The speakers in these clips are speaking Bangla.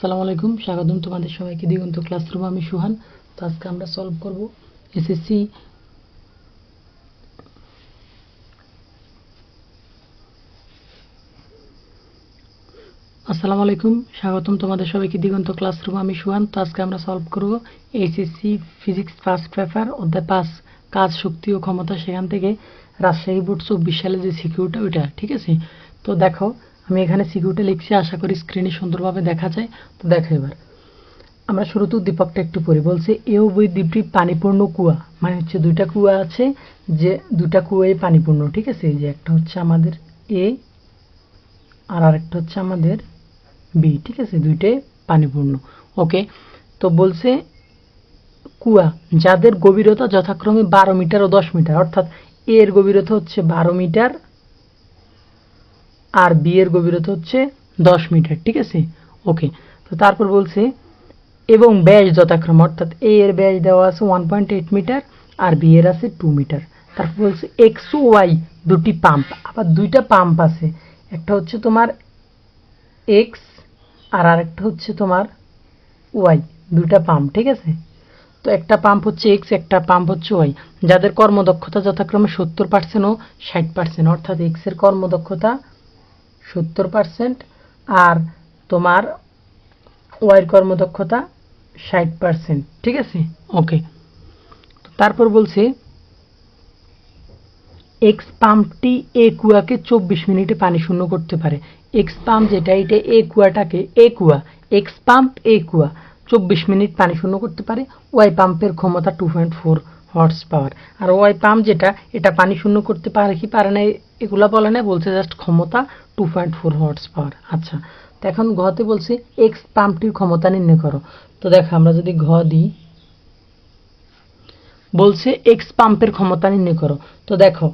আসসালামু আলাইকুম, স্বাগতম তোমাদের সবাইকে দিগন্ত ক্লাসরুম, আমি সুহান। তো আজকে আমরা সলভ করব এসএসসি আসসালামু আলাইকুম, স্বাগতম তোমাদের সবাইকে দিগন্ত ক্লাসরুম, আমি সুহান। তো আজকে আমরা সলভ করব এইচএসসি ফিজিক্স ফার্স্ট পেপার অধ্যায় পাঁচ, কাজ, শক্তি ও ক্ষমতা, সেখান থেকে রাজশাহী বোর্ড চব্বিশ সালে যে সিকিউরিটা ওইটা, ঠিক আছে? তো দেখো আমি এখানে সিকিউরিটি লিখছি, আশা করি স্ক্রিনে সুন্দরভাবে দেখা যায়। তো দেখো এবার। আমরা শুরুতে উদ্দীপকটা একটু পড়ি। বলছে এ উভয় দ্বীপটি পানিপূর্ণ কুয়া। মানে হচ্ছে দুইটা কুয়া আছে, যে দুটা কুয়ায় পানিপূর্ণ, ঠিক আছে? যে একটা হচ্ছে আমাদের এ আর আরেকটা হচ্ছে আমাদের বি ঠিক আছে? দুইটাই পানিপূর্ণ। ওকে, তো বলছে, কুয়া যাদের গভীরতা যথাক্রমে বারো মিটার ও দশ মিটার, অর্থাৎ এর গভীরতা হচ্ছে বারো মিটার আর বি এর গভীরতা হচ্ছে দশ মিটার, ঠিক আছে? ওকে তো তারপর বলছে, এবং ব্যাস যথাক্রমে, অর্থাৎ এ এর ব্যাস দেওয়া আছে ওয়ান পয়েন্ট এইট মিটার আর বি এর আছে টু মিটার তারপর বলছে এক্স ওয়াই দুটি পাম্প আবার দুইটা পাম্প আছে। একটা হচ্ছে তোমার এক্স আর আরেকটা হচ্ছে তোমার ওয়াই দুইটা পাম্প ঠিক আছে? তো একটা পাম্প হচ্ছে এক্স একটা পাম্প হচ্ছে ওয়াই যাদের কর্মদক্ষতা যথাক্রমে সত্তর পার্সেন্ট ও ষাট পার্সেন্ট অর্থাৎ এক্সের কর্মদক্ষতা সত্তর পার্সেন্ট আর তোমার ওয়াইয়ের কর্মদক্ষতা ষাট পার্সেন্ট ঠিক আছে? ওকে তারপর বলছে এক্স পাম্পটি এ কুয়াকে চব্বিশ মিনিটে পানি শূন্য করতে পারে। এক্স পাম্প যেটা, এটা এ কুয়াটাকে এ কুয়া এক্স পাম্প এ কুয়া চব্বিশ মিনিট পানি শূন্য করতে পারে। ওয়াই পাম্পের ক্ষমতা two point four horse power আর ওয়াই পাম্প যেটা, এটা পানি শূন্য করতে পারে কি পারে না এগুলো বলে না, বলছে জাস্ট ক্ষমতা two point four horse power আচ্ছা তো এখন ঘতে বলছি এক্স পাম্পটির ক্ষমতা নির্ণয় করো। তো দেখো, আমরা যদি ঘ দিই, বলছে এক্স পাম্পের ক্ষমতা নির্ণয় করো। তো দেখো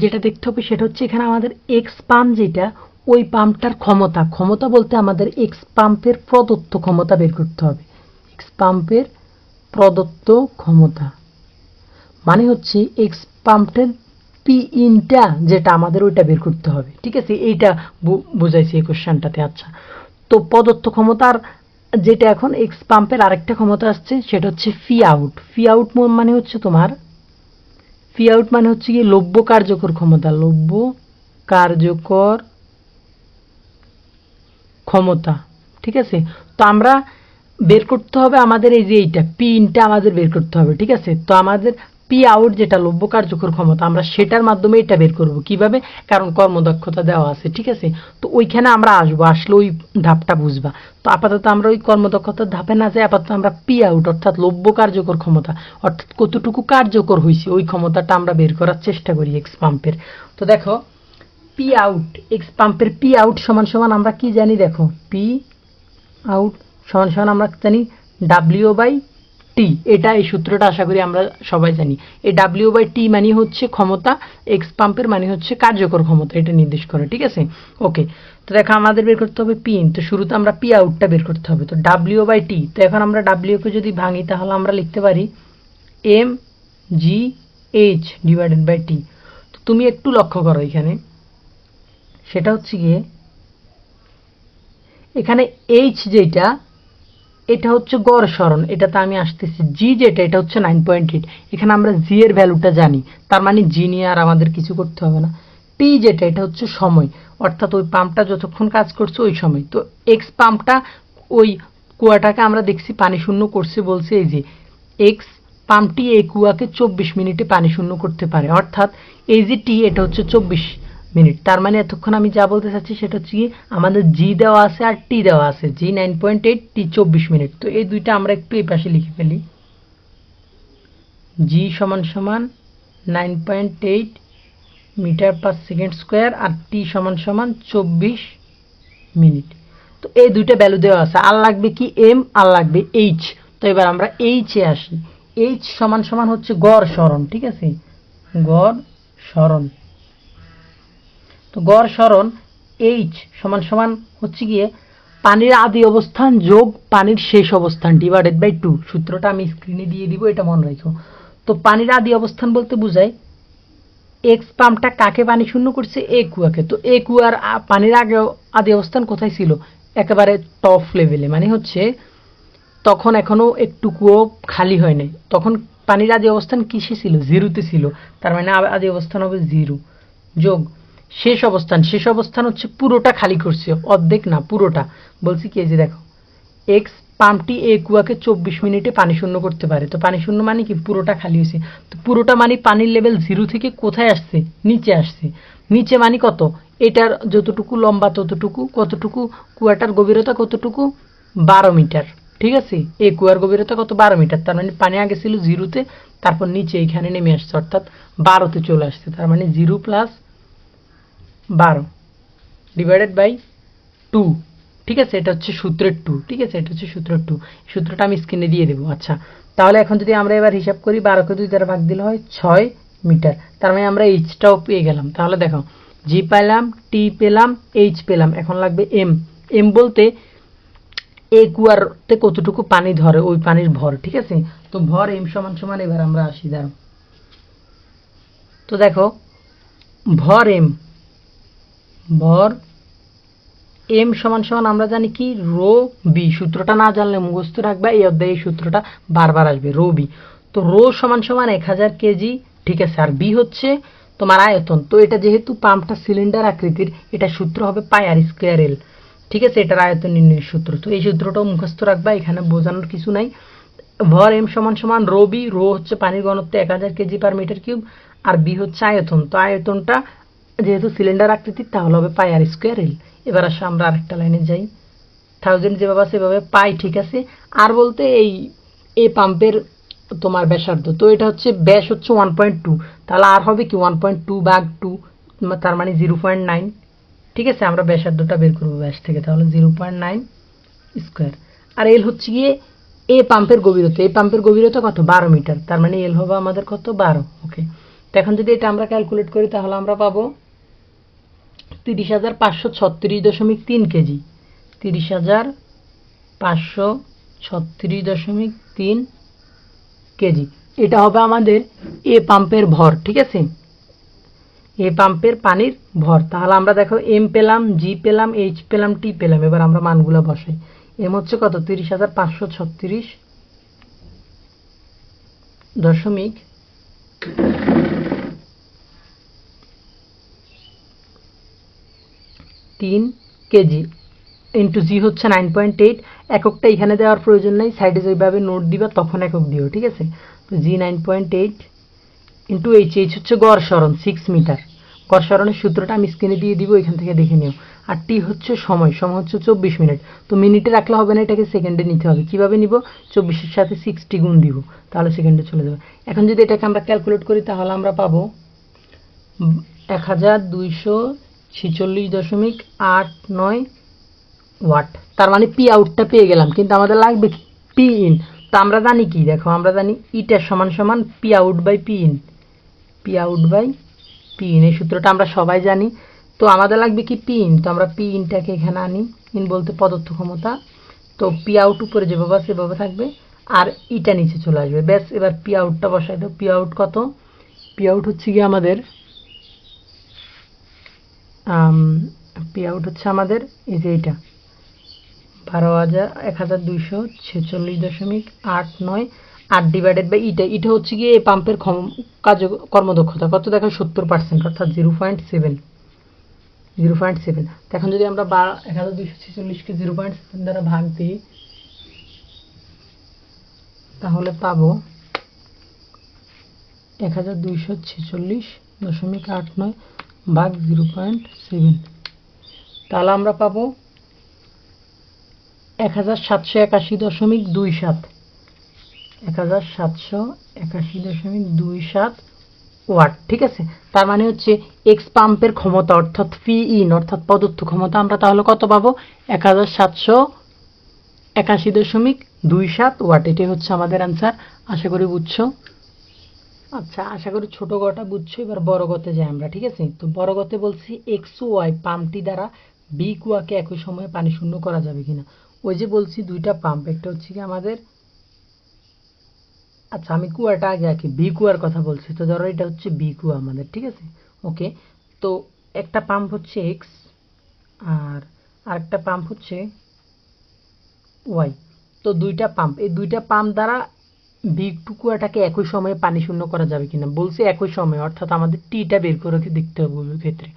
যেটা দেখতে হবে সেটা হচ্ছে এখানে আমাদের এক্স পাম্প যেটা, ওই পাম্পটার ক্ষমতা। ক্ষমতা বলতে আমাদের এক্স পাম্পের প্রদত্ত ক্ষমতা বের করতে হবে। এক্স পাম্পের প্রদত্ত ক্ষমতা। মানে হচ্ছে এক্স পাম্পের পি ইনটা যেটা আমাদের ওইটা বের করতে হবে। ঠিক আছে? এইটা বোঝাইছে এই কোশ্চেনটাতে আচ্ছা। তো প্রদত্ত ক্ষমতার যেটা এখন এক্স পাম্পের আরেকটা ক্ষমতা আসছে, সেটা হচ্ছে ফি আউট ফি আউট মানে হচ্ছে তোমার ফি আউট মানে হচ্ছে কি লভ্য কার্যকর ক্ষমতা, লভ্য কার্যকর ক্ষমতা, ঠিক আছে? তো আমরা বের করতে হবে আমাদের এই যে এইটা পি ইনটা আমাদের বের করতে হবে, ঠিক আছে? তো আমাদের পি আউট যেটা লভ্য কার্যকর ক্ষমতা, আমরা সেটার মাধ্যমে এটা বের করব। কীভাবে? কারণ কর্মদক্ষতা দেওয়া আছে, ঠিক আছে? তো ওইখানে আমরা আসব, আসলে ওই ধাপটা বুঝবা। তো আপাতত আমরা ওই কর্মদক্ষতার ধাপে না যাই, আপাতত আমরা পি আউট, অর্থাৎ লভ্য কার্যকর ক্ষমতা, অর্থাৎ কতটুকু কার্যকর হয়েছে ওই ক্ষমতাটা আমরা বের করার চেষ্টা করি এক্স পাম্পের তো দেখো, পি আউট এক্স পাম্পের পি আউট সমান সমান আমরা কি জানি? দেখো, পি আউট সমান সমান আমরা জানি ডাব্লিউ বাই টি এটা এই সূত্রটা আশা করি আমরা সবাই জানি। এই ডাব্লিউ বাই টি মানে হচ্ছে ক্ষমতা এক্স পাম্পের মানে হচ্ছে কার্যকর ক্ষমতা, এটা নির্দেশ করে, ঠিক আছে? ওকে তো দেখো আমাদের বের করতে হবে পি ইন তো শুরুতে আমরা পি আউটটা বের করতে হবে। তো ডাব্লিউ বাই টি তো এখন আমরা ডাব্লিউকে যদি ভাঙি তাহলে আমরা লিখতে পারি M G H divided by T তো তুমি একটু লক্ষ্য করো এখানে। সেটা হচ্ছে গিয়ে, এখানে এইচ যেটা এটা হচ্ছে গড় সরণ এটাতে আমি আসতেছি জি যেটা, এটা হচ্ছে নাইন পয়েন্ট এইট এখানে আমরা জি এর ভ্যালুটা জানি, তার মানে জি নিয়ে আর আমাদের কিছু করতে হবে না। টি যেটা, এটা হচ্ছে সময়, অর্থাৎ ওই পাম্পটা যতক্ষণ কাজ করছে ওই সময়। তো এক্স পাম্পটা ওই কুয়াটাকে আমরা দেখছি, পানি শূন্য করছে বলছে এই যে এক্স পাম্পটি এই কুয়াকে চব্বিশ মিনিটে পানি শূন্য করতে পারে। অর্থাৎ এই যে টি এটা হচ্ছে চব্বিশ। মিনিট। তার মানে এতক্ষণ আমি যা বলতে চাচ্ছি সেটা হচ্ছে কি, আমাদের জি দেওয়া আছে আর টি দেওয়া আছে G nine point eight T চব্বিশ মিনিট। তো এই দুইটা আমরা একটু এই পাশে লিখে ফেলি। জি সমান সমান nine point eight metre per second square আর টি সমান সমান চব্বিশ মিনিট। তো এই দুইটা ভ্যালু দেওয়া আছে। আর লাগবে কি এম আর লাগবে এইচ তো এবার আমরা এইচে আসি। এইচ সমান সমান হচ্ছে গড় সরণ, ঠিক আছে? গড় সরণ। তো গড় সরণ এইচ সমান সমান হচ্ছে গিয়ে পানির আদি অবস্থান যোগ পানির শেষ অবস্থান ডিভাইডেড বাই টু সূত্রটা আমি স্ক্রিনে দিয়ে দিব, এটা মনে রাখো। তো পানির আদি অবস্থান বলতে বোঝায় এক্স পাম্পটা কাকে পানি শূন্য করছে? এ কুয়াকে। তো এ কুয়ার পানির আগে আদি অবস্থান কোথায় ছিল? একেবারে টপ লেভেলে মানে হচ্ছে তখন এখনও একটুকুও খালি হয় নাই। তখন পানির আদি অবস্থান কিসে ছিল? জিরোতে ছিল। তার মানে আদি অবস্থান হবে জিরো যোগ। শেষ অবস্থান শেষ অবস্থান হচ্ছে পুরোটা খালি করছে, অর্ধেক না, পুরোটা। বলছি কি যে দেখো এক্স পাম্পটি এ কুয়াকে চব্বিশ মিনিটে পানি শূন্য করতে পারে। তো পানি শূন্য মানে কি? পুরোটা খালি হয়েছে। তো পুরোটা মানে পানির লেভেল জিরো থেকে কোথায় আসছে? নিচে আসছে। নিচে মানে কত? এটার যতটুকু লম্বা ততটুকু, কতটুকু কুয়াটার গভীরতা কতটুকু? বারো মিটার। ঠিক আছে? এ কুয়ার গভীরতা কত? বারো মিটার। তার মানে পানি আগে ছিল জিরোতে তারপর নিচে এখানে নেমে আসছে। অর্থাৎ বারোতে চলে আসছে। তার মানে জিরো প্লাস বারো। ডিভাইডেড বাই টু ঠিক আছে, এটা হচ্ছে সূত্রের টু ঠিক আছে, এটা হচ্ছে সূত্রের টু সূত্রটা আমি স্ক্রিনে দিয়ে দেবো। আচ্ছা তাহলে এখন যদি আমরা এবার হিসাব করি, বারোকে দুই দ্বারা ভাগ দিলে হয় ছয় মিটার। তার মানে আমরা এইচটাও পেয়ে গেলাম। তাহলে দেখো জি পেলাম টি পেলাম এইচ পেলাম। এখন লাগবে এম এম বলতে এ কুয়ারতে কতটুকু পানি ধরে, ওই পানির ভর, ঠিক আছে? তো ভর এম সমান সমান, এবার আমরা আসি দাঁড়ো তো দেখো, ভর এম ভর এম সমান সমান আমরা জানি কি? রো বি সূত্রটা না জানলে মুখস্থ রাখবা, এই অধ্যায়ে এই সূত্রটা বারবার আসবে, রো বি তো রো সমান সমান এক হাজার কেজি, ঠিক আছে, আর বি হচ্ছে তোমার আয়তন। তো এটা যেহেতু পাম্পটা সিলিন্ডার আকৃতির, এটা সূত্র হবে পাই আর স্কোয়ার এল ঠিক আছে, এটার আয়তন নির্ণয়ের সূত্র। তো এই সূত্রটাও মুখস্থ রাখবা, এখানে বোঝানোর কিছু নাই। ভর এম সমান সমান রো বি রো হচ্ছে পানির ঘনত্ব এক হাজার কেজি পার মিটার কিউব আর বি হচ্ছে আয়তন। তো আয়তনটা যেহেতু সিলিন্ডার আকৃতির, তাহলে হবে পাই আর স্কোয়ার এল এবার আসে আমরা আরেকটা লাইনে যাই। থাউজেন্ড যেভাবে আছে সেভাবে পাই ঠিক আছে। আর বলতে এই এ পাম্পের তোমার ব্যাসার্ধ। তো এটা হচ্ছে ব্যাস হচ্ছে ওয়ান পয়েন্ট টু তাহলে আর হবে কি? ওয়ান পয়েন্ট টু ভাগ টু তার মানে জিরো পয়েন্ট নাইন ঠিক আছে? আমরা ব্যাসার্ধটা বের করব ব্যাস থেকে। তাহলে জিরো পয়েন্ট নাইন স্কোয়ার আর এল হচ্ছে গিয়ে এ পাম্পের গভীরতা। এই পাম্পের গভীরতা কত? বারো মিটার তার মানে এল হবে আমাদের কত? বারো। ওকে তো এখন যদি এটা আমরা ক্যালকুলেট করি, তাহলে আমরা পাবো তিরিশ হাজার পাঁচশো ছত্রিশ দশমিক তিন কেজি। তিরিশ হাজার পাঁচশো ছত্রিশ দশমিক তিন কেজি। এটা হবে আমাদের এ পাম্পের ভর, ঠিক আছে? এ পাম্পের পানির ভর। তাহলে আমরা দেখো এম পেলাম, জি পেলাম, এইচ পেলাম, টি পেলাম। এবার আমরা মানগুলো বসাই। এম হচ্ছে কত? তিরিশ হাজার পাঁচশো ছত্রিশ দশমিক তিন কেজি। ইন্টু জি হচ্ছে নাইন পয়েন্ট এইট এককটা এখানে দেওয়ার প্রয়োজন নেই সাইডে যেভাবে নোট দিবা তখন একক দিও, ঠিক আছে? তো G nine point eight into H H হচ্ছে গড় সরণ সিক্স মিটার গড় সরণের সূত্রটা আমি স্ক্রিনে দিয়ে দিব, এখান থেকে দেখে নিও। আর টি হচ্ছে সময় সময় হচ্ছে চব্বিশ মিনিট। তো মিনিটে রাখলে হবে না, এটাকে সেকেন্ডে নিতে হবে। কীভাবে নিব? চব্বিশের সাথে সিক্সটি গুণ দিব, তাহলে সেকেন্ডে চলে যাবে। এখন যদি এটাকে আমরা ক্যালকুলেট করি, তাহলে আমরা পাবো এক হাজার দুইশো ছিচল্লিশ দশমিক আট নয় ওয়াট। তার মানে পি আউটটা পেয়ে গেলাম, কিন্তু আমাদের লাগবে পি ইন তো আমরা জানি কি? দেখো, আমরা জানি ইটার সমান সমান P out by P in P out by P in এই সূত্রটা আমরা সবাই জানি। তো আমাদের লাগবে কি পি ইন তো আমরা পি ইনটাকে এখানে আনি ইন বলতে পদার্থ ক্ষমতা। তো পি আউট উপরে যেভাবে সেভাবে থাকবে, আর ইটা নিচে চলে আসবে। ব্যাস, এবার পি আউটটা বসাই দাও। পি আউট কত? পি আউট হচ্ছে কি আমাদের পি আউট হচ্ছে আমাদের, এই যে এইটা। বারো হাজার, এক হাজার দুইশো ছেচল্লিশ দশমিক আট নয়। আট ডিভাইডেড বাই ইটা এটা হচ্ছে গিয়ে পাম্পের ক্ষম কার্য কর্মদক্ষতা। কত দেখো সত্তর পার্সেন্ট অর্থাৎ zero point seven zero point seven এখন যদি আমরা বা, এক হাজার দুইশো ছেচল্লিশকে জিরো পয়েন্ট সেভেন দ্বারা ভাগ দিই, তাহলে পাবো এক হাজার দুইশো ছেচল্লিশ দশমিক আট নয়। ভাগ জিরো পয়েন্ট সেভেন। তাহলে আমরা পাবো এক হাজার সাতশো একাশি দশমিক দুই সাত। এক হাজার সাতশো একাশি দশমিক দুই সাত ওয়াট, ঠিক আছে? তার মানে হচ্ছে এক্স পাম্পের ক্ষমতা, অর্থাৎ ফি ইন অর্থাৎ প্রদত্ত ক্ষমতা, আমরা তাহলে কত পাবো? এক হাজার সাতশো একাশি দশমিক দুই সাত ওয়াট। এটাই হচ্ছে আমাদের অ্যান্সার আশা করি বুঝছ? আচ্ছা আশা করি ছোট গটা বুঝছ, এবার বড় গতে যাই আমরা, ঠিক আছে? তো বড় গতে বলছি এক্স ওয়াই পাম্পটি দ্বারা বি কুয়াকে একই সময়ে পানি শূন্য করা যাবে কিনা। ওই যে বলছি দুইটা পাম্প, একটা হচ্ছে কি আমাদের আচ্ছা আমি কুয়াটা আগে আঁকি বি কুয়ার কথা বলছি, তো ধরো এটা হচ্ছে বি কুয়া আমাদের, ঠিক আছে? ওকে, তো একটা পাম্প হচ্ছে এক্স আর আরেকটা পাম্প হচ্ছে ওয়াই তো দুইটা পাম্প, এই দুইটা পাম্প দ্বারা বি টু কুয়াটাকে একই সময়ে পানি শূন্য করা যাবে কিনা? বলছে একই সময়ে, অর্থাৎ আমাদের টিটা বের করে দেখতে হবে উভয় ক্ষেত্রে।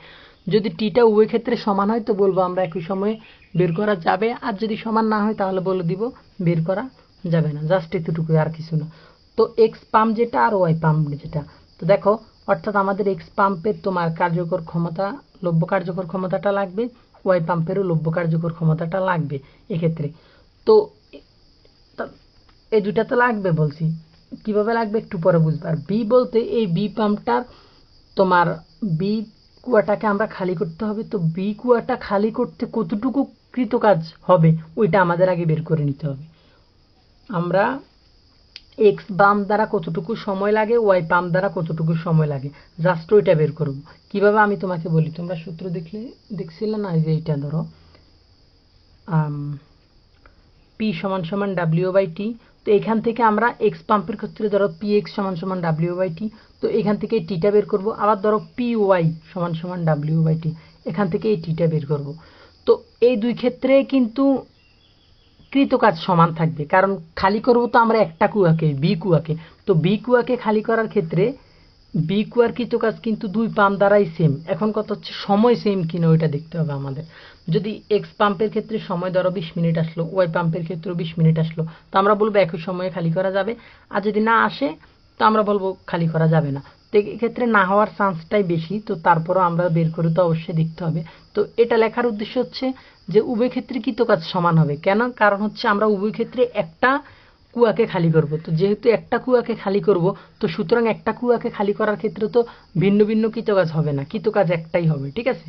যদি টিটা উভয় ক্ষেত্রে সমান হয় তো বলব আমরা একই সময়ে বের করা যাবে, আর যদি সমান না হয় তাহলে বলে দিব বের করা যাবে না জাস্ট এতটুকু আর কিছু না। তো এক্স পাম্প যেটা আর ওয়াই পাম্প যেটা। তো দেখো, অর্থাৎ আমাদের এক্স পাম্পের তোমার কার্যকর ক্ষমতা, লভ্য কার্যকর ক্ষমতাটা লাগবে ওয়াই পাম্পেরও লভ্য কার্যকর ক্ষমতাটা লাগবে এক্ষেত্রে। তা- এই দুটা তো লাগবে বলছি। কীভাবে লাগবে একটু পরে বুঝবে আর বি বলতে এই বি পাম্পটার তোমার বি কুয়াটাকে আমরা খালি করতে হবে, তো বি কুয়াটা খালি করতে কতটুকু কৃতকাজ হবে, ওইটা আমাদের আগে বের করে নিতে হবে। আমরা এক্স বাম দ্বারা কতটুকু সময় লাগে ওয়াই পাম দ্বারা কতটুকু সময় লাগে জাস্ট ওইটা বের করব। কীভাবে আমি তোমাকে বলি, তোমরা সূত্র দেখলে, দেখছিলে না? যে এইটা ধরো। পি সমান সমান ডাব্লিউ বাই টি তো এখান থেকে আমরা এক্স পাম্পের ক্ষেত্রে ধরো পি এক্স সমান সমান ডাব্লিউ বাই টি তো এখান থেকে টিটা বের করব। আবার ধরো পি ওয়াই সমান সমান ডাব্লিউ বাই টি এখান থেকে এই টিটা বের করব। তো এই দুই ক্ষেত্রে কিন্তু কৃত কাজ সমান থাকবে, কারণ খালি করব তো আমরা একটা কুয়াকে বি কুয়াকে। তো বি কুয়াকে খালি করার ক্ষেত্রে বি কুয়ার কৃত কাজ কিন্তু দুই পাম্প দ্বারাই সেম এখন কত হচ্ছে সময় সেম কিনা ওইটা দেখতে হবে আমাদের। যদি এক্স পাম্পের ক্ষেত্রে সময় ধরো বিশ মিনিট আসলো ওয়াই পাম্পের ক্ষেত্রেও বিশ মিনিট আসলো, তো আমরা বলব একই সময়ে খালি করা যাবে। আর যদি না আসে, তো আমরা বলব খালি করা যাবে না। তো এক্ষেত্রে না হওয়ার চান্সটাই বেশি, তো তারপরও আমরা বের করে তো অবশ্যই দেখতে হবে। তো এটা লেখার উদ্দেশ্য হচ্ছে যে উভয় ক্ষেত্রে কৃত কাজ সমান হবে। কেন? কারণ হচ্ছে আমরা উভয় ক্ষেত্রে একটা কুয়াকে খালি করব। তো যেহেতু একটা কুয়াকে খালি করব, তো সুতরাং একটা কুয়াকে খালি করার ক্ষেত্রে তো ভিন্ন ভিন্ন কৃতকাজ হবে না। কৃতকাজ একটাই হবে, ঠিক আছে?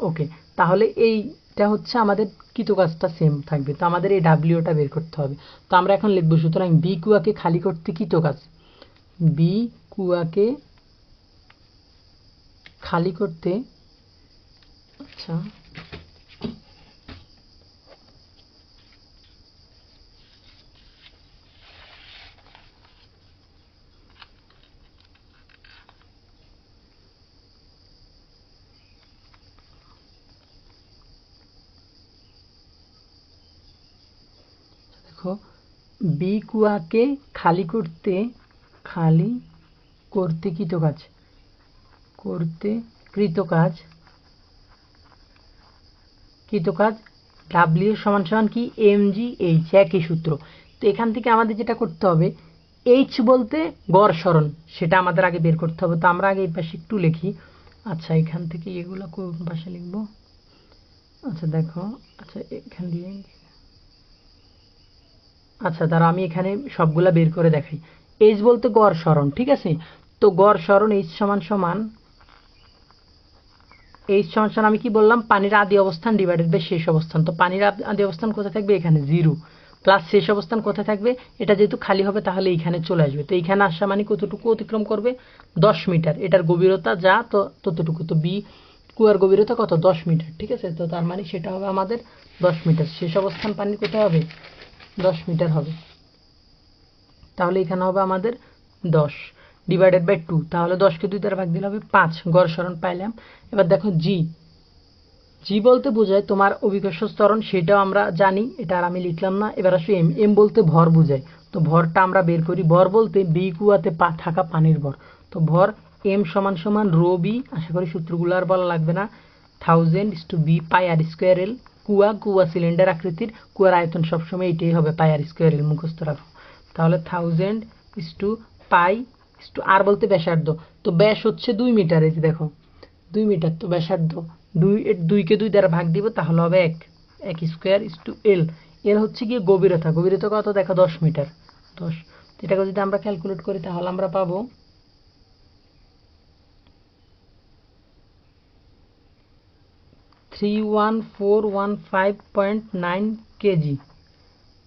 ওকে তাহলে এইটা হচ্ছে আমাদের কৃতকাজটা সেম থাকবে। তো আমাদের এই ডাব্লিউটা বের করতে হবে। তো আমরা এখন লিখব, সুতরাং বি কুয়াকে খালি করতে কৃতকাজ বি কুয়াকে খালি করতে আচ্ছা দেখো বি কুয়াকে খালি করতে খালি করতে কৃতকাজ করতে কৃতকাজ কৃতকাজ ডাব্লিউ সমান সমান কি? এম জি এইচ একই সূত্র। তো এখান থেকে আমাদের যেটা করতে হবে এইচ বলতে গড় সরণ, সেটা আমাদের আগে বের করতে হবে। তো আমরা আগে এই পাশে একটু লিখি। আচ্ছা এখান থেকে এগুলো কোন পাশে লিখব? আচ্ছা দেখো আচ্ছা এখান দিয়ে আচ্ছা দাঁড়া, আমি এখানে সবগুলা বের করে দেখাই। এইচ বলতে গড় সরণ, ঠিক আছে? তো গড় সরণ এইচ সমান সমান এইচ সমান সমান আমি কি বললাম? পানির আদি অবস্থান ডিভাইডেড বাই শেষ অবস্থান। তো পানির আদি অবস্থান কোথায় থাকবে? এখানে জিরো প্লাস শেষ অবস্থান কোথায় থাকবে? এটা যেহেতু খালি হবে, তাহলে এইখানে চলে আসবে। তো এইখানে আসা মানে কতটুকু অতিক্রম করবে? দশ মিটার। এটার গভীরতা যা, তো ততটুকু। তো বি কুয়ার গভীরতা কত? দশ মিটার, ঠিক আছে? তো তার মানে সেটা হবে আমাদের দশ মিটার। শেষ অবস্থান পানির কোথায় হবে? দশ মিটার হবে। তাহলে এখানে হবে আমাদের দশ ডিভাইডেড বাই টু তাহলে দশকে দুই দ্বারা ভাগ দিলে হবে পাঁচ। গড় সরণ পাইলাম। এবার দেখো জি জি বলতে বোঝায় তোমার অভিকর্ষ ত্বরণ, সেটাও আমরা জানি, এটা আর আমি লিখলাম না। এবার আসো এম এম বলতে ভর বোঝায়। তো ভরটা আমরা বের করি। ভর বলতে বি কুয়াতে পা থাকা পানির ভর। তো ভর এম সমান সমান রো আশা করি সূত্রগুলো আর বলা লাগবে না। Thousand is to be pi R square L কুয়া কুয়া সিলিন্ডার আকৃতির, কুয়ার আয়তন সবসময় এটাই হবে পাই আর স্কোয়ারের মুখস্থ রাখো। তাহলে thousand is to pi is to R বলতে ব্যাসার্ধ। তো ব্যাস হচ্ছে দুই মিটার এই যে দেখো। দুই মিটার তো ব্যাসার্ধ। দুই, দুইকে দুই দ্বারা ভাগ দিব, তাহলে হবে এক। এক স্কোয়ার ইস টু এল এল হচ্ছে গিয়ে গভীরতা। গভীরতা কত? দেখো দশ মিটার দশ। এটাকে যদি আমরা ক্যালকুলেট করি, তাহলে আমরা পাবো three one four one five point nine KG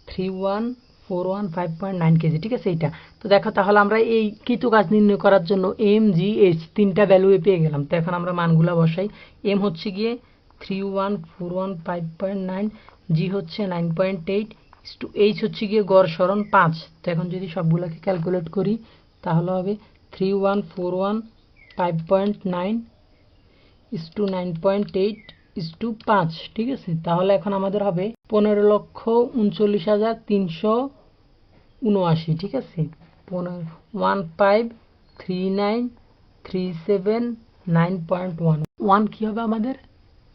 three one four one five point nine KG ঠিক আছে এইটা। তো দেখো তাহলে আমরা এই কৃত কাজ নির্ণয় করার জন্য এম জি এইচ তিনটা ভ্যালু পেয়ে গেলাম। তো এখন আমরা মানগুলা বসাই। এম হচ্ছে গিয়ে three one four one five point nine G হচ্ছে nine point eight two H হচ্ছে গিয়ে গড় সরণ পাঁচ। তো এখন যদি সবগুলোকে ক্যালকুলেট করি, তাহলে হবে three one four one five point nine is to nine point eight is to পাঁচ, ঠিক আছে? তাহলে এখন আমাদের হবে পনেরো লক্ষ উনচল্লিশ হাজার তিনশো উনআশি, ঠিক আছে? পনেরো one five three nine three seven nine point one one কী হবে আমাদের?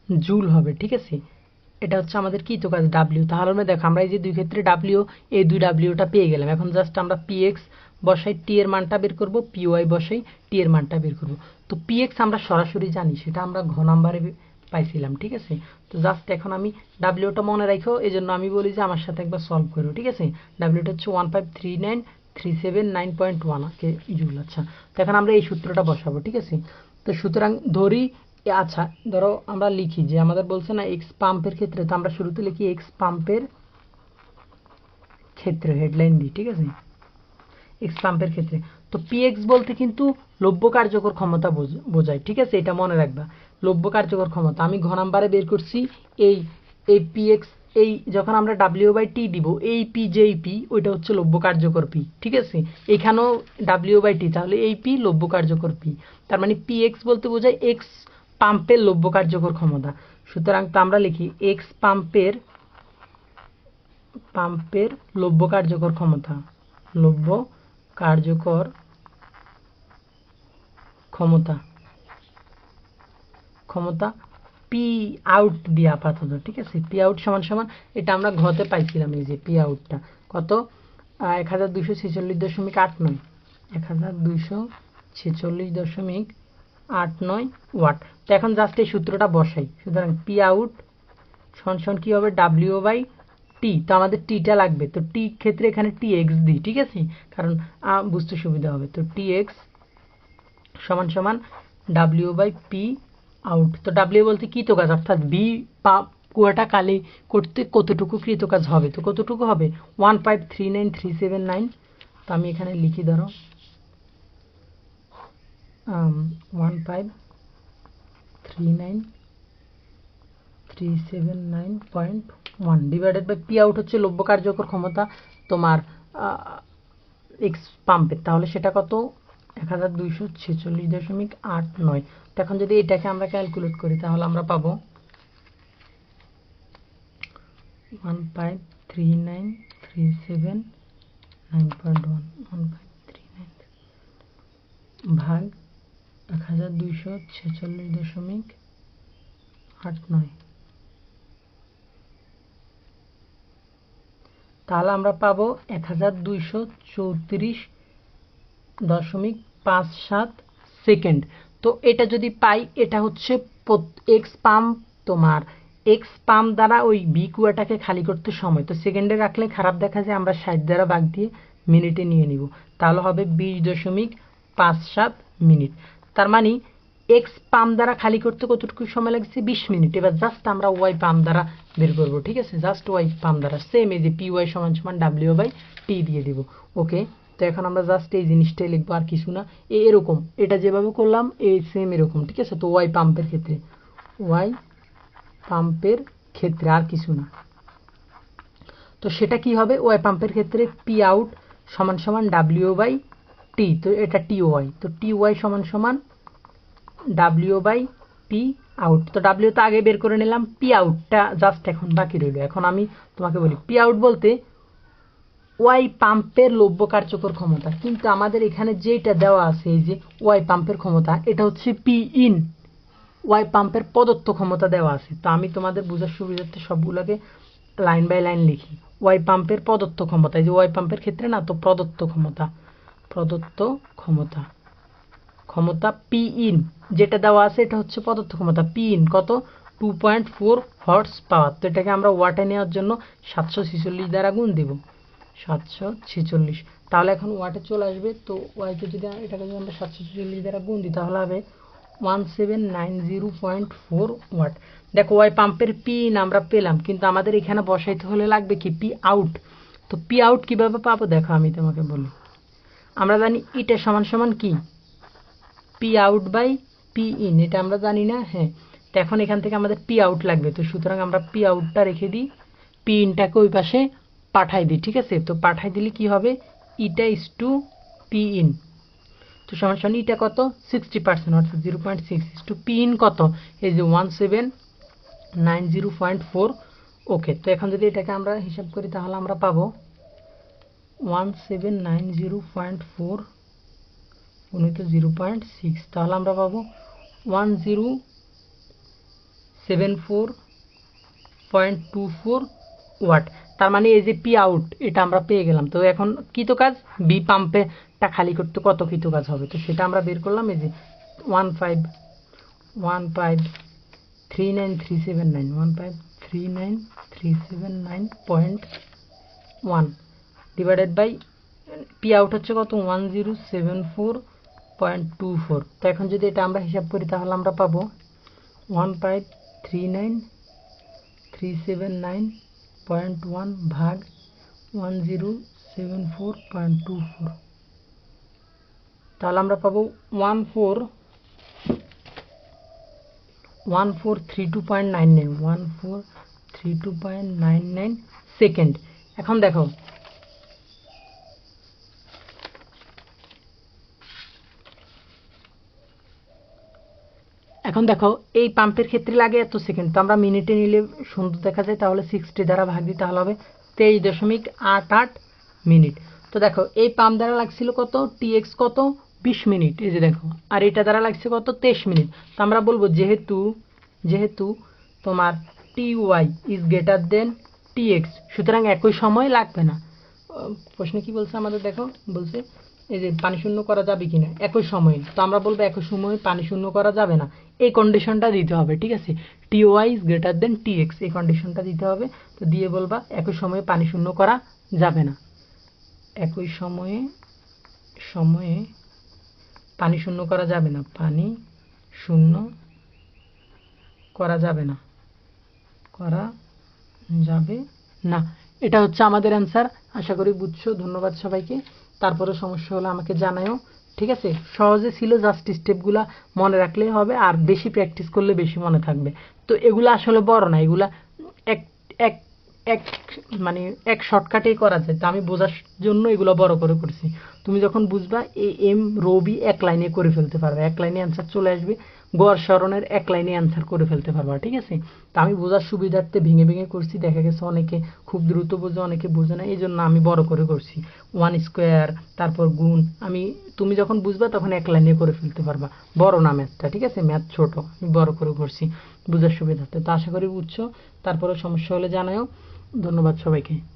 জুল হবে, ঠিক আছে? এটা হচ্ছে আমাদের কি? তো কাজ ডাব্লিউ তাহলে আমরা দেখো, আমরা এই যে দুই ক্ষেত্রে ডাব্লিউ এই দুই ডাব্লিউটা পেয়ে গেলাম। এখন জাস্ট আমরা পিএক্স বসাই টি এর মানটা বের করব পিওয়াই বসাই টি এর মানটা বের করব। তো পিএক্স আমরা সরাসরি জানি, সেটা আমরা ঘ নাম্বারে পাইছিলাম, ঠিক আছে? তো জাস্ট এখন আমি ডাব্লিউটা মনে রাখো এই জন্য আমি বলি যে আমার সাথে একবার সলভ করো, ঠিক আছে? ডাব্লিউটা হচ্ছে one five three nine three seven nine point one joule আচ্ছা। তো এখন আমরা এই সূত্রটা বসাবো, ঠিক আছে? তো সুতরাং ধরি আচ্ছা ধরো আমরা লিখি যে আমাদের বলছে না এক্স পাম্পের ক্ষেত্রে, তো আমরা শুরুতে লিখি এক্স পাম্পের ক্ষেত্রে হেডলাইন দিই, ঠিক আছে? এক্স পাম্পের ক্ষেত্রে। তো পিএক্স বলতে কিন্তু লভ্য কার্যকর ক্ষমতা বোঝ- বোঝায়, ঠিক আছে? এটা মনে রাখবা। লভ্য কার্যকর ক্ষমতা। আমি ঘ নাম্বারে বের করছি, এই এই এই যখন আমরা ডাব্লিউ বাই টি দিব, এই পি যেই পি ওইটা হচ্ছে লভ্য কার্যকর পি ঠিক আছে? এখানেও ডাব্লিউ বাই টি তাহলে এই পি লভ্য কার্যকর পি তার মানে পি এক্স বলতে বোঝায় এক্স পাম্পের লভ্য কার্যকর ক্ষমতা। সুতরাং তো আমরা লিখি এক্স পাম্পের পাম্পের লভ্য কার্যকর ক্ষমতা। লভ্য কার্যকর ক্ষমতা। ক্ষমতা পি আউট দিয়ে আপাতত ঠিক আছে? পি আউট সমান সমান, এটা আমরা ঘতে পাইছিলাম এই যে পি আউটটা কত? এক হাজার দুইশো ছেচল্লিশ দশমিক আট নয়। এক হাজার দুইশো ছেচল্লিশ দশমিক আট নয় ওয়াট। তো এখন জাস্ট এই সূত্রটা বসাই। সুতরাং পি আউট সমান সমান কী হবে? ডাব্লিউ বাই টি তো আমাদের টিটা লাগবে। তো টি ক্ষেত্রে এখানে টি এক্স দিই, ঠিক আছে? কারণ বুঝতে সুবিধা হবে। তো টি এক্স সমান সমান ডাব্লিউ বাই পি আউট তো ডাব্লিউ বলতে কৃতকাজ অর্থাৎ বি পা কুয়াটা কালি করতে কতটুকু কৃতকাজ হবে? তো কতটুকু হবে? One five three nine three seven nine তো আমি এখানে লিখি, ধরো। One five three nine three seven nine point one divided by P out হচ্ছে লভ্য কার্যকর ক্ষমতা তোমার এক্স পাম্পের তাহলে সেটা কত? এক হাজার দুইশো ছেচল্লিশ দশমিক আট নয়। এখন যদি এটাকে আমরা ক্যালকুলেট করি, তাহলে আমরা পাবো one five three nine three seven nine point one one three nine ভাগ এক হাজার দুইশো ছেচল্লিশ দশমিক আট নয়। তাহলে আমরা পাবো এক হাজার দুইশো চৌত্রিশ দশমিক পাঁচ সাত সেকেন্ড। তো এটা যদি পাই, এটা হচ্ছে এক্স পাম্প তোমার। এক্স পাম্প দ্বারা ওই বি কুয়াটাকে খালি করতে সময়। তো সেকেন্ডে রাখলে খারাপ দেখা যায়, আমরা ষাট দ্বারা ভাগ দিয়ে মিনিটে নিয়ে নিব। তাহলে হবে বিশ দশমিক পাঁচ সাত মিনিট। তার মানে এক্স পাম্প দ্বারা খালি করতে কতটুকু সময় লাগছে? বিশ মিনিট। এবার জাস্ট আমরা ওয়াই পাম্প দ্বারা বের করব, ঠিক আছে? জাস্ট ওয়াই পাম্প দ্বারা। সেম এই যে পি ওয়াই সমান সমান ডাব্লিউ বাই টি দিয়ে দিব। ওকে তো এখন আমরা জাস্ট এই জিনিসটাই লিখব আর কিছু না। এ এরকম, এটা যেভাবে করলাম এই সেম এরকম, ঠিক আছে? তো ওয়াই পাম্পের ক্ষেত্রে ওয়াই পাম্পের ক্ষেত্রে আর কিছু না। তো সেটা কি হবে? ওয়াই পাম্পের ক্ষেত্রে পি আউট সমান সমান ডাব্লিউ বাই টি তো এটা টি ওয়াই তো টি ওয়াই সমান সমান ডাব্লিউ বাই পি আউট তো ডাব্লিউ তো আগে বের করে নিলাম পি আউটটা জাস্ট এখন বাকি রইল। এখন আমি তোমাকে বলি পি আউট বলতে ওয়াই পাম্পের লভ্য কার্যকর ক্ষমতা। কিন্তু আমাদের এখানে যেটা দেওয়া আছে, এই যে ওয়াই পাম্পের ক্ষমতা, এটা হচ্ছে পি ইন ওয়াই পাম্পের প্রদত্ত ক্ষমতা দেওয়া আছে। তো আমি তোমাদের বোঝার সুবিধার্থে সবগুলোকে লাইন বাই লাইন লিখি। ওয়াই পাম্পের প্রদত্ত ক্ষমতা, এই যে ওয়াই পাম্পের ক্ষেত্রে না, তো প্রদত্ত ক্ষমতা। প্রদত্ত ক্ষমতা। ক্ষমতা পি ইন যেটা দেওয়া আছে, এটা হচ্ছে প্রদত্ত ক্ষমতা। পি ইন কত? Two point four horse power তো এটাকে আমরা ওয়াটে নেওয়ার জন্য সাতশো ছিচল্লিশ দ্বারা গুণ দেব। সাতশো ছেচল্লিশ। তাহলে এখন ওয়াটে চলে আসবে, তো ওয়াইকে যদি এটাকে যদি আমরা সাতশো ছেচল্লিশ দ্বারা গুণ দিই, তাহলে হবে one seven nine zero point four watt দেখো ওয়াই পাম্পের পি ইন আমরা পেলাম, কিন্তু আমাদের এখানে বসাইতে হলে লাগবে কি? পি আউট তো পি আউট কীভাবে পাবো? দেখো, আমি তোমাকে বলি। আমরা জানি ইটা সমান সমান কি? P out by P in এটা আমরা জানি না হ্যাঁ। তো এখন এখান থেকে আমাদের পি আউট লাগবে। তো সুতরাং আমরা পি আউটটা রেখে দিই। পি ইনটাকে ওই পাশে পাঠাই দিই, ঠিক আছে? তো পাঠাই দিলে কি হবে? Eta is to P in তো সমান সমান ইটা কত? সিক্সটি পার্সেন্ট অর্থাৎ zero point six two P in কত? এই যে one seven nine zero point four okay তো এখন যদি এটাকে আমরা হিসাব করি, তাহলে আমরা পাবো one seven nine zero point four গুণিত জিরো পয়েন্ট সিক্স তাহলে আমরা পাবো one zero seven four point two four watt, তার মানে এই যে পি আউট, এটা আমরা পেয়ে গেলাম। তো এখন কৃত কাজ? বি পাম্পে পাম্পেটা খালি করতে কত কৃত কাজ হবে? তো সেটা আমরা বের করলাম, এই যে one five one five three nine three seven nine one five three nine three seven nine point one divided by P out হচ্ছে কত? One zero seven four point two four তো এখন যদি এটা আমরা হিসাব করি, তাহলে আমরা পাবো one five three nine three seven nine point one ভাগ one zero seven four point two four তাহলে আমরা পাবো one four one four three two point nine nine one four three two point nine nine second এখন দেখো এখন দেখো, এই পাম্পের ক্ষেত্রে লাগে এত সেকেন্ড তো আমরা মিনিটে নিলে সুন্দর দেখা যায়, তাহলে সিক্সটি দ্বারা ভাগ দিতে তাহলে হবে তেইশ দশমিক আট আট মিনিট তো দেখো, এই পাম্প দ্বারা লাগছিল কত? টিএক্স কত? বিশ মিনিট এই যে দেখো। আর এটা দ্বারা লাগছে কত? তেইশ মিনিট তো আমরা বলব, যেহেতু যেহেতু তোমার T Y is greater than TX সুতরাং একই সময় লাগবে না। প্রশ্নে কি বলছে আমাদের, দেখো, বলছে এই যে পানি শূন্য করা যাবে কিনা, একই সময়ে। তো আমরা বলব একই সময়ে পানি শূন্য করা যাবে না। এই কন্ডিশনটা দিতে হবে, ঠিক আছে? T Y is greater than T X এই কন্ডিশনটা দিতে হবে। তো দিয়ে বলবা একই সময়ে পানি শূন্য করা যাবে না। একই সময়ে সময়ে পানি শূন্য করা যাবে না। পানি শূন্য করা যাবে না। করা যাবে না। এটা হচ্ছে আমাদের অ্যান্সার আশা করি বুঝছ। ধন্যবাদ সবাইকে। তারপরে সমস্যা হলে আমাকে জানায়ও, ঠিক আছে? সহজে ছিল জাস্ট স্টেপগুলা মনে রাখলেই হবে আর বেশি প্র্যাকটিস করলে বেশি মনে থাকবে। তো এগুলো আসলে বড় না, এগুলা এক এক এক মানে এক শর্টকাটেই করা যায়। তো আমি বোঝার জন্য এগুলো বড় করে করছি। তুমি যখন বুঝবা এ এম রবি এক লাইনে করে ফেলতে পারবে, এক লাইনে অ্যান্সার চলে আসবে। গড় স্মরণের এক লাইনে অ্যান্সার করে ফেলতে পারবা, ঠিক আছে? তো আমি বোঝার সুবিধার্থে ভেঙে ভেঙে করছি, দেখা গেছে অনেকে খুব দ্রুত বোঝে, অনেকে বোঝে না এই জন্য আমি বড় করে করছি। ওয়ান স্কোয়ার তারপর গুণ, আমি, তুমি যখন বুঝবা তখন এক লাইনে করে ফেলতে পারবা। বড় না ম্যাথটা ঠিক আছে? ম্যাথ ছোট, আমি বড় করে করছি বোঝার সুবিধার্থে। তো আশা করি বুঝছ তারপরে সমস্যা হলে জানাও ধন্যবাদ সবাইকে।